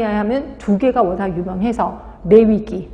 하면 두 개가 워낙 유명해서 레위기.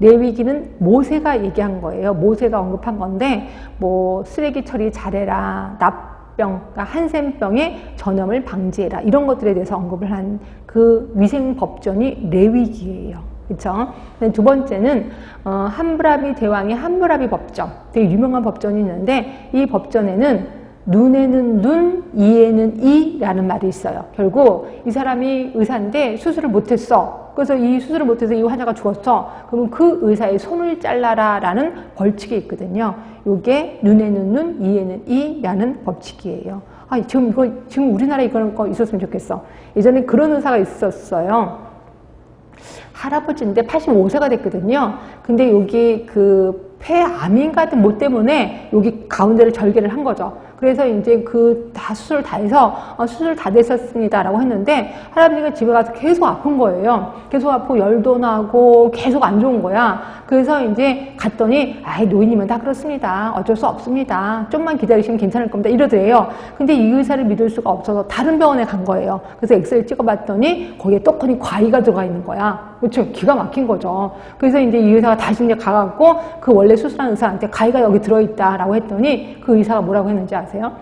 레위기는 모세가 얘기한 거예요. 모세가 언급한 건데 뭐 쓰레기 처리 잘해라. 납병, 그러니까 한센병의 전염을 방지해라. 이런 것들에 대해서 언급을 한 그 위생 법전이 레위기예요. 그렇죠? 두 번째는 어, 함브라비 대왕의 함브라비 법전. 되게 유명한 법전이 있는데 이 법전에는 눈에는 눈, 이에는 이라는 말이 있어요. 결국 이 사람이 의사인데 수술을 못했어. 그래서 이 수술을 못해서 이 환자가 죽었어. 그러면 그 의사의 손을 잘라라라는 벌칙이 있거든요. 이게 눈에는 눈, 이에는 이라는 법칙이에요. 아, 지금 이거 지금 우리나라에 이런 거 있었으면 좋겠어. 예전에 그런 의사가 있었어요. 할아버지인데 85세가 됐거든요. 근데 여기 그 폐암인가 같은 뭐 때문에 여기 가운데를 절개를 한 거죠. 그래서 이제 그 다 수술 다 해서 어, 수술 다 됐었습니다라고 했는데 할아버지가 집에 가서 계속 아픈 거예요. 계속 아프고 열도 나고 계속 안 좋은 거야. 그래서 이제 갔더니 아이 노인이면 다 그렇습니다. 어쩔 수 없습니다. 좀만 기다리시면 괜찮을 겁니다. 이러더래요. 근데 이 의사를 믿을 수가 없어서 다른 병원에 간 거예요. 그래서 엑스레이 찍어봤더니 거기에 떡하니 과위가 들어가 있는 거야. 그렇죠. 기가 막힌 거죠. 그래서 이제 이 의사가 다시 이제 가갖고 그 원래 수술한 의사한테 가위가 여기 들어있다라고 했더니 그 의사가 뭐라고 했는지 아세요?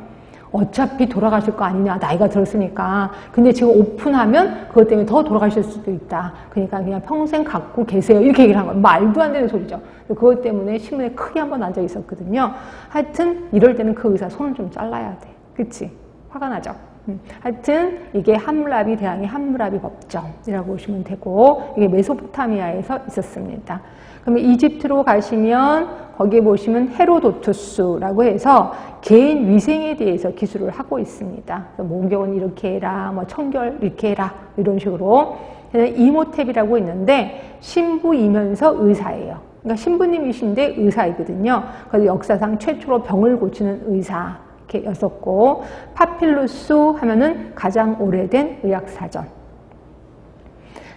어차피 돌아가실 거 아니냐 나이가 들었으니까 근데 지금 오픈하면 그것 때문에 더 돌아가실 수도 있다 그러니까 그냥 평생 갖고 계세요 이렇게 얘기를 한 거예요 말도 안 되는 소리죠 그것 때문에 신문에 크게 한번 앉아 있었거든요 하여튼 이럴 때는 그 의사 손을 좀 잘라야 돼 그치 화가 나죠 음. 하여튼 이게 함무라비 대왕의 함무라비 법정이라고 보시면 되고 이게 메소포타미아에서 있었습니다. 그러면 이집트로 가시면 거기에 보시면 헤로도투스라고 해서 개인 위생에 대해서 기술을 하고 있습니다. 목욕은 이렇게 해라, 뭐 청결 이렇게 해라 이런 식으로 이모탭이라고 있는데 신부이면서 의사예요. 그러니까 신부님이신데 의사이거든요. 그래서 역사상 최초로 병을 고치는 의사. 이렇게 였었고 파필루스 하면은 가장 오래된 의학사전.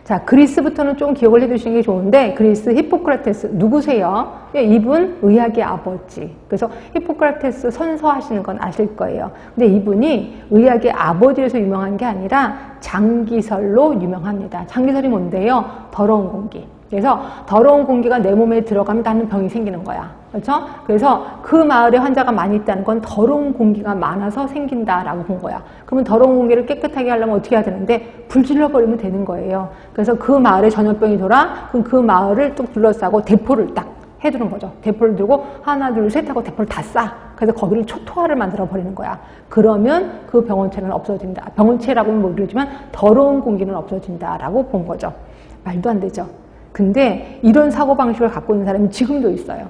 자, 그리스부터는 좀 기억을 해두시는 게 좋은데 그리스 히포크라테스 누구세요? 예, 이분 의학의 아버지. 그래서 히포크라테스 선서하시는 건 아실 거예요. 근데 이분이 의학의 아버지에서 유명한 게 아니라 장기설로 유명합니다. 장기설이 뭔데요? 더러운 공기. 그래서 더러운 공기가 내 몸에 들어가면 나는 병이 생기는 거야. 그렇죠? 그래서 그 마을에 환자가 많이 있다는 건 더러운 공기가 많아서 생긴다라고 본 거야. 그러면 더러운 공기를 깨끗하게 하려면 어떻게 해야 되는데 불질러 버리면 되는 거예요. 그래서 그 마을에 전염병이 돌아 그럼 그 마을을 뚝 둘러싸고 대포를 딱 해두는 거죠. 대포를 들고 하나 둘 셋 하고 대포를 다 쏴. 그래서 거기를 초토화를 만들어 버리는 거야. 그러면 그 병원체는 없어진다. 병원체라고는 모르지만 더러운 공기는 없어진다라고 본 거죠. 말도 안 되죠. 근데 이런 사고방식을 갖고 있는 사람이 지금도 있어요.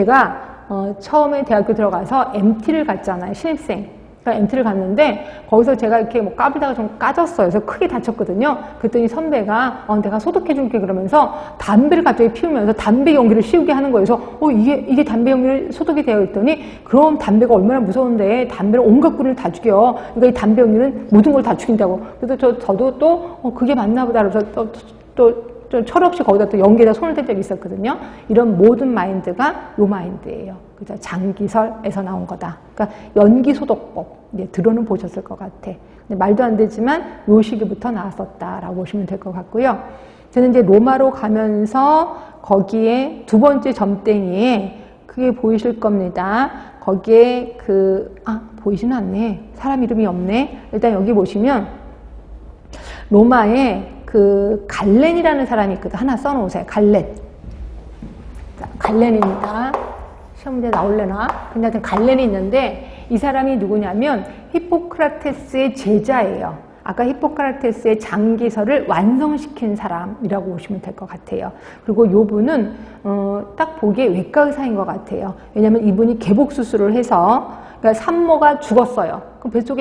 제가 어, 처음에 대학교 들어가서 MT를 갔잖아요. 신입생. 그러니까 MT를 갔는데 거기서 제가 이렇게 뭐 까불다가 좀 까졌어요. 그래서 크게 다쳤거든요. 그랬더니 선배가 어, 내가 소독해줄게 그러면서 담배를 갑자기 피우면서 담배 연기를 씌우게 하는 거예요. 그래서 어, 이게, 이게 담배 연기를 소독이 되어 있더니 그럼 담배가 얼마나 무서운데 담배를 온갖 꿀을 다 죽여. 그러니까 이 담배 연기는 모든 걸 다 죽인다고. 그래서 저, 저도 또 어, 그게 맞나 보다. 그래서 또, 또 좀 철없이 거기다 또 연기에다 손을 댄 적이 있었거든요. 이런 모든 마인드가 요 마인드예요. 그죠? 장기설에서 나온 거다. 그러니까 연기 소독법. 이제 들어는 보셨을 것 같아. 말도 안 되지만 요 시기부터 나왔었다라고 보시면 될 것 같고요. 저는 이제 로마로 가면서 거기에 두 번째 점땡이에 그게 보이실 겁니다. 거기에 그, 아, 보이지는 않네. 사람 이름이 없네. 일단 여기 보시면 로마에 그 갈렌이라는 사람이 있거든. 하나 써놓으세요. 갈렌. 자, 갈렌입니다. 시험 문제 나올래나? 근데 하여튼 갈렌이 있는데 이 사람이 누구냐면 히포크라테스의 제자예요. 아까 히포크라테스의 장기설을 완성시킨 사람이라고 보시면 될 것 같아요. 그리고 이분은 어, 딱 보기에 외과 의사인 것 같아요. 왜냐하면 이분이 개복 수술을 해서 그러니까 산모가 죽었어요. 그 뱃속에